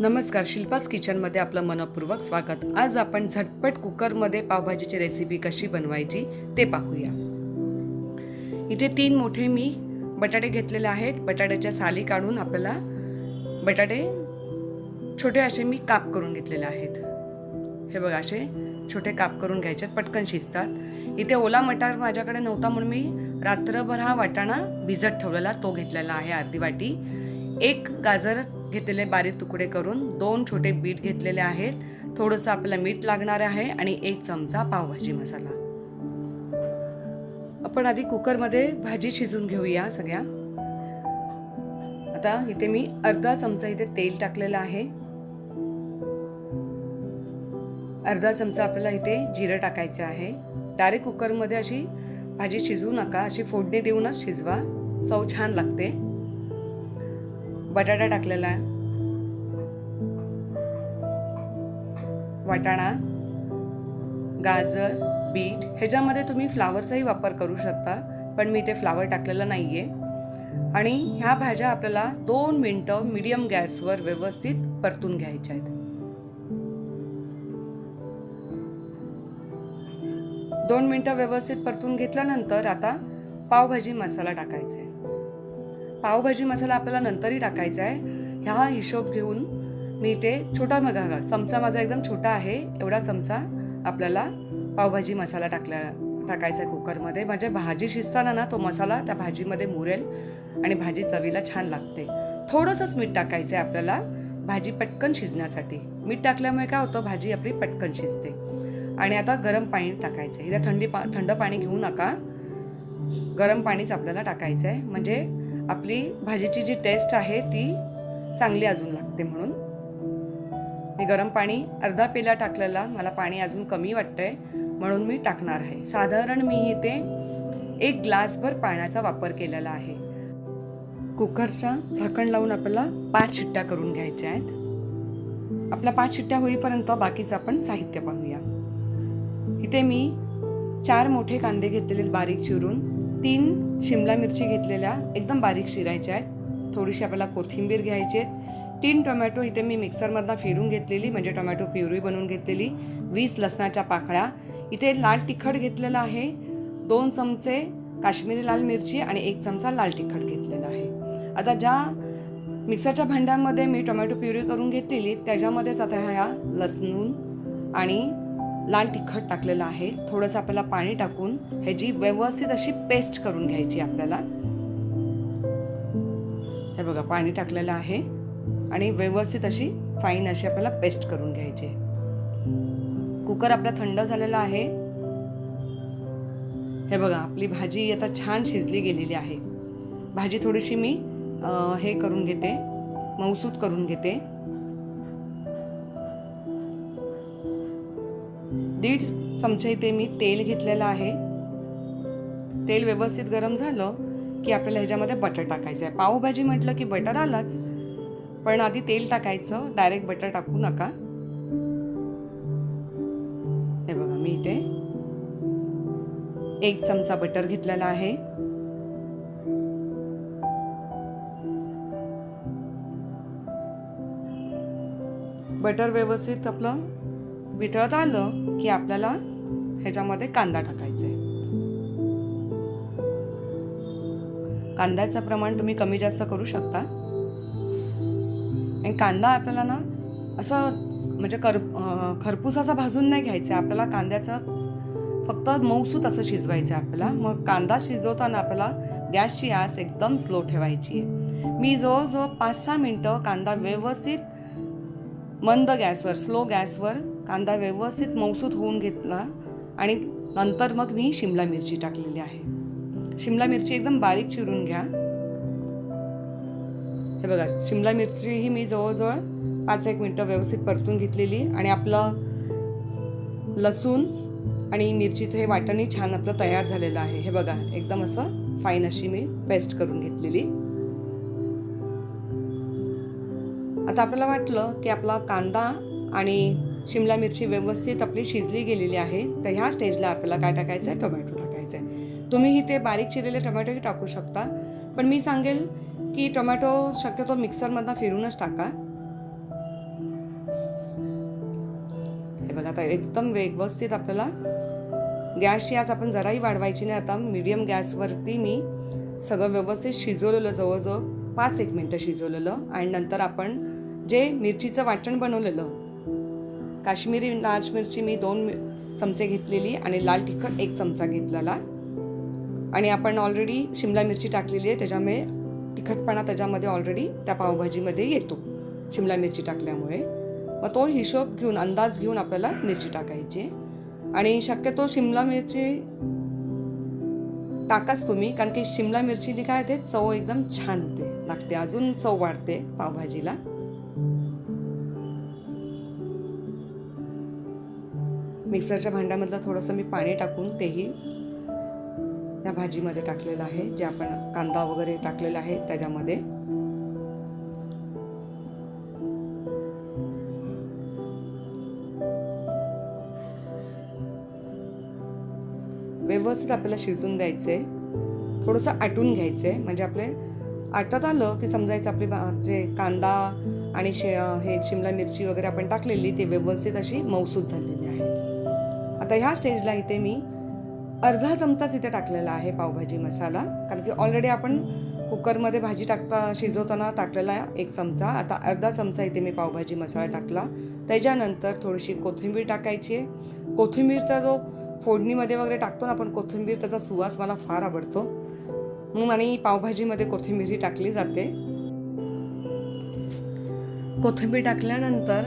नमस्कार शिल्पास किचनमध्ये आपलं मनपूर्वक स्वागत. आज आपण झटपट कुकरमध्ये पावभाजीची रेसिपी कशी बनवायची ते पाहूया. इथे तीन मोठे मी बटाटे घेतलेले आहेत. बटाट्याच्या साली काढून आपल्याला बटाटे छोटे असे मी काप करून घेतलेले आहेत. हे बघा असे छोटे काप करून घ्यायचे पटकन शिजतात. इथे ओला मटार माझ्याकडे नव्हता म्हणून मी रात्रभर हा वाटाणा भिजत ठेवलेला तो घेतलेला आहे अर्धी वाटी. एक गाजर घेतलेले बारीक तुकडे करून दोन छोटे बीट घेतलेले आहेत. थोडंसं आपल्याला मीठ लागणार आहे आणि एक चमचा पावभाजी मसाला. आपण आधी कुकरमध्ये भाजी शिजून घेऊया सगळ्या. आता इथे मी अर्धा चमचा इथे तेल टाकलेलं आहे. अर्धा चमचा आपल्याला इथे जिरं टाकायचं आहे. डायरेक्ट कुकरमध्ये अशी भाजी शिजवू नका अशी फोडणी देऊनच शिजवा. चव छान लागते. बटाटा टाकलेला आहे. वाटाणा गाजर बीट ह्याच्यामध्ये तुम्ही फ्लावरचाही वापर करू शकता पण मी इथे फ्लावर टाकलेलं नाही आहे आणि ह्या भाज्या आपल्याला दोन मिनटं मिडियम गॅसवर व्यवस्थित परतून घ्यायच्या आहेत. दोन मिनटं व्यवस्थित परतून घेतल्यानंतर आता पावभाजी मसाला टाकायचा. आहे पावभाजी मसाला आपल्याला नंतरही टाकायचा आहे. ह्या हिशोब घेऊन मी ते छोटा मगा चमचा माझा एकदम छोटा आहे. एवढा चमचा आपल्याला पावभाजी मसाला टाकला टाकायचा आहे कुकरमध्ये. म्हणजे भाजी शिजताना ना तो मसाला त्या भाजीमध्ये मुरेल आणि भाजी चवीला छान लागते. थोडंसंच मीठ टाकायचं आहे आपल्याला भाजी पटकन शिजण्यासाठी. मीठ टाकल्यामुळे काय होतं? भाजी आपली पटकन शिजते. आणि आता गरम पाणी टाकायचं आहे. इथे थंडी पा थंड पाणी घेऊ नका. गरम पाणीच आपल्याला टाकायचं आहे. म्हणजे आपली भाजीची जी टेस्ट आहे ती चांगली अजून लागते म्हणून. मी गरम पाणी अर्धा पेला टाकलेला मला पाणी अजून कमी वाटतंय म्हणून मी टाकणार आहे. साधारण मी इथे एक ग्लासभर पाण्याचा वापर केलेला आहे. कुकरचा झाकण लावून आपल्याला पाच शिट्ट्या करून घ्यायच्या आहेत. आपल्या पाच शिट्ट्या होईपर्यंत बाकीचं आपण साहित्य पाहूया. इथे मी चार मोठे कांदे घेतलेले बारीक चिरून. तीन शिमला मिरची घेतलेल्या एकदम बारीक शिरायच्या आहेत. थोडीशी आपल्याला कोथिंबीर घ्यायची आहे तीन टोमॅटो इथे मी मिक्सरमधनं फिरून घेतलेली म्हणजे टोमॅटो प्युरी बनवून घेतलेली वीस लसणाच्या पाकळ्या. इथे लाल तिखट घेतलेलं आहे. दोन चमचे काश्मीरी लाल मिरची आणि एक चमचा लाल तिखट घेतलेला आहे. आता ज्या मिक्सरच्या भांड्यामध्ये मी टोमॅटो प्युरी करून घेतलेली त्याच्यामध्येच आता ह्या लसणून आणि लाल तिखट टाकलेलं आहे. थोडंसं आपल्याला पाणी टाकून ह्याची व्यवस्थित अशी पेस्ट करून घ्यायची आपल्याला. हे बघा पाणी टाकलेलं आहे आणि व्यवस्थित अशी फाईन अशी आपल्याला पेस्ट करून घ्यायची. कुकर आपला थंड झालेला आहे. हे बघा आपली भाजी आता छान शिजली गेलेली आहे. भाजी थोडीशी मी हे करून घेते मौसूद करून घेते. दीड चमचे इथे मी तेल घेतलेलं आहे. तेल व्यवस्थित गरम झालं की आपल्याला ह्याच्यामध्ये बटर टाकायचं आहे. पावभाजी म्हटलं की बटर आलाच पण आधी तेल टाकायचं डायरेक्ट बटर टाकू नका. हे बघा मी इथे एक चमचा बटर घेतलेला आहे. बटर व्यवस्थित आपलं वितळत आलं. की आपल्याला ह्याच्यामध्ये कांदा टाकायचा आहे. कांद्याचं प्रमाण तुम्ही कमी जास्त करू शकता. आणि कांदा आपल्याला ना असं म्हणजे कर खरपूस असा भाजून नाही घ्यायचा. आहे आपल्याला कांद्याचं फक्त मऊसूत असं शिजवायचं आहे आपल्याला. मग कांदा शिजवताना आपल्याला गॅसची आस एकदम स्लो ठेवायची आहे. मी जवळजवळ पाच सहा मिनटं कांदा व्यवस्थित मंद गॅसवर स्लो गॅसवर कांदा व्यवस्थित मौसूत होऊन घेतला आणि नंतर मग मी शिमला मिरची टाकलेली आहे. शिमला मिरची एकदम बारीक चिरून घ्या. हे बघा शिमला मिरची ही मी जवळजवळ पाच एक मिनटं व्यवस्थित परतून घेतलेली आणि आपलं लसूण आणि मिरचीचं हे वाटणही छान आपलं तयार झालेलं आहे. हे बघा एकदम असं फाईन अशी मी पेस्ट करून घेतलेली. आता आपल्याला वाटलं की आपला कांदा आणि शिमला मिरची व्यवस्थित आपली शिजली गेलेली आहे तर ह्या स्टेजला आपल्याला काय टाकायचं आहे टोमॅटो टाकायचं आहे तुम्ही इथे बारीक चिरलेले टोमॅटोही टाकू शकता पण मी सांगेल की टोमॅटो शक्यतो मिक्सरमधनं फिरूनच टाका. हे बघा आता एकदम व्यवस्थित आपल्याला गॅसची आज आपण जराही वाढवायची नाही. आता मीडियम गॅसवरती मी सगळं व्यवस्थित शिजवलेलं जवळजवळ पाच एक मिनटं शिजवलेलं. आणि नंतर आपण जे मिरचीचं वाटण बनवलेलं काश्मीरी लाल मिरची मी दोन चमचे घेतलेली आणि लाल तिखट एक चमचा घेतलेला. आणि आपण ऑलरेडी शिमला मिरची टाकलेली आहे त्याच्यामुळे तिखटपणा त्याच्यामध्ये ऑलरेडी त्या पावभाजीमध्ये येतो शिमला मिरची टाकल्यामुळे. मग तो हिशोब घेऊन अंदाज घेऊन आपल्याला मिरची टाकायची आणि शक्यतो शिमला मिरची टाकाच तुम्ही कारण की शिमला मिरचीने काय ते चव एकदम छान होते. लागते अजून चव वाढते पावभाजीला. मिक्सरच्या भांड्यामधलं थोडंसं मी पाणी टाकून तेही या भाजीमध्ये टाकलेलं आहे. जे आपण कांदा वगैरे टाकलेला आहे त्याच्यामध्ये. व्यवस्थित आपल्याला शिजून द्यायचे. थोडंसं आटून घ्यायचे. म्हणजे आपले आटत आलं की समजायचं आपली जे कांदा आणि शे हे शिमला मिरची वगैरे आपण टाकलेली ती व्यवस्थित अशी मौसूद झालेली आहे. आता ह्या स्टेजला इथे मी अर्धा चमचाच इथे टाकलेला आहे पावभाजी मसाला. कारण की ऑलरेडी आपण कुकरमध्ये भाजी टाकता शिजवताना टाकलेला एक चमचा. आता अर्धा चमचा इथे मी पावभाजी मसाला टाकला. त्याच्यानंतर थोडीशी कोथिंबीर टाकायची आहे. कोथिंबीरचा जो फोडणीमध्ये वगैरे टाकतो ना आपण कोथिंबीर त्याचा सुवास मला फार आवडतो. म्हणून आणि पावभाजीमध्ये कोथिंबीरही टाकली जाते. कोथिंबीर टाकल्यानंतर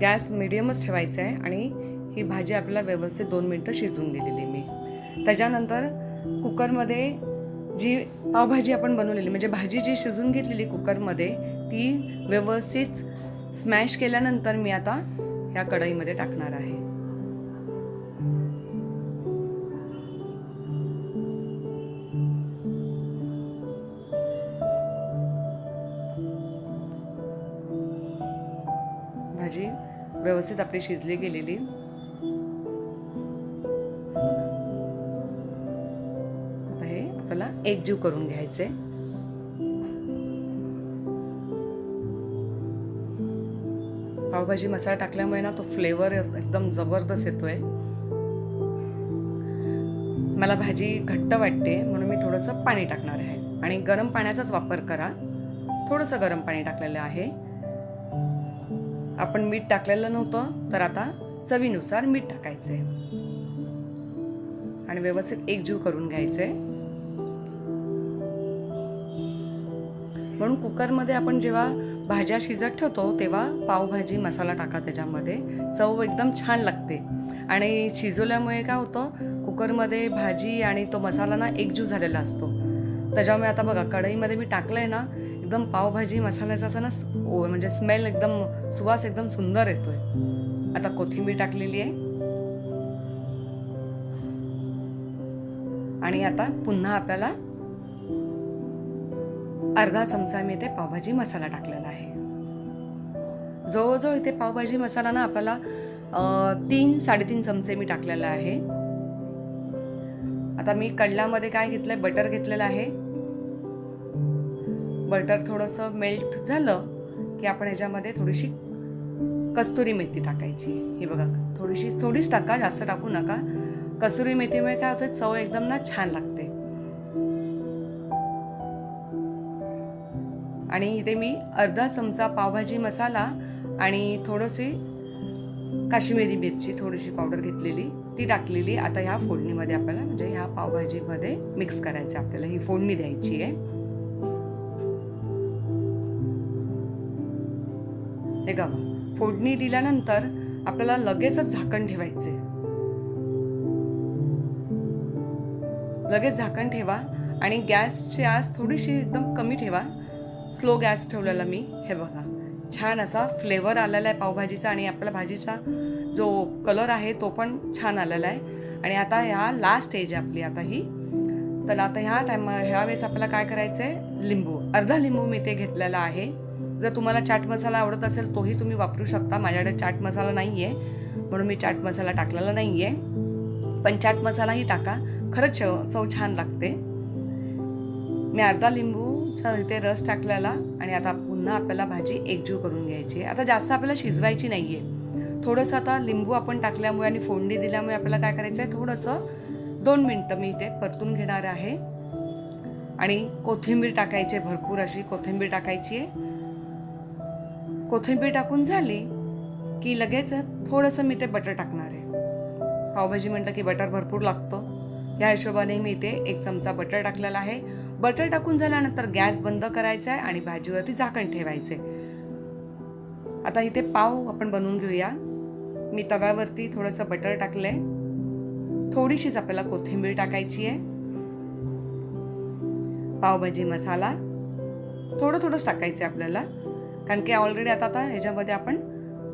गॅस मिडियमच ठेवायचा आहे आणि ही भाजी आपल्याला व्यवस्थित दोन मिनटं शिजवून दिलेली मी. त्याच्यानंतर कुकरमध्ये जी पावभाजी आपण बनवलेली म्हणजे भाजी जी शिजून घेतलेली कुकरमध्ये ती व्यवस्थित स्मॅश केल्यानंतर मी आता ह्या कढईमध्ये टाकणार आहे. भाजी व्यवस्थित आपली शिजली गेलेली. आपल्याला एकजीव करून घ्यायचे. पावभाजी मसाला टाकल्यामुळे ना तो फ्लेवर एकदम जबरदस्त येतोय. मला भाजी घट्ट वाटते म्हणून मी थोडंसं पाणी टाकणार आहे. आणि गरम पाण्याचाच वापर करा. थोडंसं गरम पाणी टाकलेलं आहे. आपण मीठ टाकलेलं नव्हतं तर आता चवीनुसार मीठ टाकायचं. आहे आणि व्यवस्थित एकजीव करून घ्यायचे. म्हणून कुकरमध्ये आपण जेव्हा भाज्या शिजत ठेवतो तेव्हा पावभाजी मसाला टाका त्याच्यामध्ये. चव एकदम छान लागते. आणि शिजवल्यामुळे काय होतं कुकरमध्ये भाजी आणि तो मसाला ना एकजू झालेला असतो. त्याच्यामुळे आता बघा कढईमध्ये मी टाकलं आहे ना एकदम पावभाजी मसाल्याचा असं ना म्हणजे स्मेल एकदम सुवास एकदम सुंदर येतो आहे आता कोथिंबीर टाकलेली आहे. आणि आता पुन्हा आपल्याला अर्धा चमचा मी इथे पावभाजी मसाला टाकलेला आहे. जवळजवळ इथे पावभाजी मसाला ना आपल्याला तीन साडेतीन चमचे मी टाकलेला आहे. आता मी कडल्यामध्ये काय घेतलंय? बटर घेतलेलं आहे. बटर थोडंसं मेल्ट झालं की आपण ह्याच्यामध्ये थोडीशी कस्तुरी मेथी टाकायची. ही बघा थोडीशी थोडीच टाका जास्त टाकू नका. कसुरी मेथीमुळे काय होतं चव एकदम ना छान लागते. आणि इथे मी अर्धा चमचा पावभाजी मसाला आणि थोडीशी काश्मीरी मिरची थोडीशी पावडर घेतलेली ती टाकलेली. आता ह्या फोडणीमध्ये आपल्याला म्हणजे ह्या पावभाजीमध्ये मिक्स करायचं आहे आपल्याला. ही फोडणी द्यायची आहे. हे गा फोडणी दिल्यानंतर आपल्याला लगेचच झाकण ठेवायचे लगेच झाकण ठेवा आणि गॅसची आस थोडीशी एकदम कमी ठेवा. स्लो गॅस ठेवलेला मी. हे बघा छान असा फ्लेवर आलेला आहे पावभाजीचा आणि आपल्या भाजीचा जो कलर आहे तो पण छान आलेला आहे. आणि आता ह्या लास्ट स्टेज आहे आपली आता ही. तर आता ह्या टायम ह्या वेळेस आपल्याला काय करायचं आहे लिंबू. अर्धा लिंबू मी ते घेतलेला आहे. जर तुम्हाला चाट मसाला आवडत असेल तोही तुम्ही वापरू शकता. माझ्याकडे चाट मसाला नाही आहे म्हणून मी चाट मसाला टाकलेला नाही आहे पण चाट मसालाही टाका. खरंच चव चव छान लागते. मी अर्धा लिंबू छान इथे रस टाकलेला आणि आता पुन्हा आपल्याला भाजी एकजीव करून घ्यायची आहे. आता जास्त आपल्याला शिजवायची नाही आहे थोडंसं आता लिंबू आपण टाकल्यामुळे आणि फोडणी दिल्यामुळे आपल्याला काय करायचं आहे? थोडंसं दोन मिनटं मी इथे परतून घेणार आहे. आणि कोथिंबीर टाकायची आहे भरपूर अशी. कोथिंबीर टाकायची आहे. कोथिंबीर टाकून झाली की लगेच थोडंसं मी ते बटर टाकणार आहे. पावभाजी म्हटलं की बटर भरपूर लागतं. ह्या हिशोबाने मी इथे एक चमचा बटर टाकलेला आहे. बटर टाकून झाल्यानंतर गॅस बंद करायचा आहे आणि भाजीवरती झाकण ठेवायचे. आता इथे पाव आपण बनवून घेऊया. मी तव्यावरती थोडंसं बटर टाकलंय. थोडीशीच आपल्याला कोथिंबीर टाकायची आहे. पावभाजी मसाला. थोडं थोडंच टाकायचं आहे आपल्याला. कारण की ऑलरेडी आता आता ह्याच्यामध्ये आपण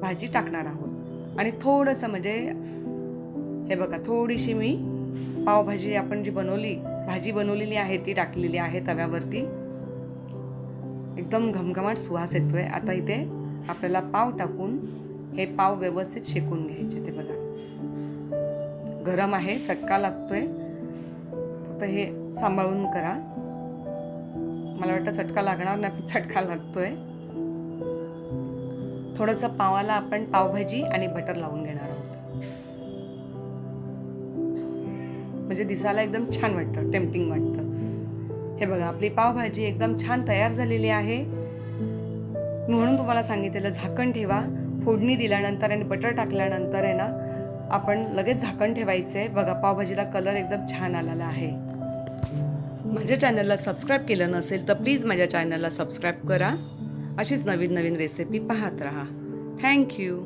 भाजी टाकणार आहोत. आणि थोडंसं म्हणजे हे बघा थोडीशी मी पावभाजी आपण जी बनवली भाजी बनवलेली आहे ती टाकलेली आहे तव्यावरती. एकदम घमघमाट सुवास येतोय. आता इथे आपल्याला पाव टाकून हे पाव व्यवस्थित शेकून घ्यायचे ते बघा. गरम आहे चटका लागतोय. फक्त हे सांभाळून करा. मला वाटतं चटका लागणार नाही चटका लागतोय. थोडंसं पावाला आपण पावभाजी आणि बटर लावून घेणार आहोत. म्हणजे दिसायला एकदम छान वाटतं टेम्पटिंग वाटतं. हे बघा आपली पावभाजी एकदम छान तयार झालेली आहे. मी म्हणून तुम्हाला सांगितलेलं झाकण ठेवा. फोडणी दिल्यानंतर आणि बटर टाकल्यानंतर आहे ना आपण लगेच झाकण ठेवायचं आहे बघा पावभाजीला कलर एकदम छान आलेला आहे. माझ्या चॅनलला सबस्क्राईब केलं नसेल तर प्लीज माझ्या चॅनलला सबस्क्राईब करा. अशीच नवीन नवीन रेसिपी पाहत राहा. थँक्यू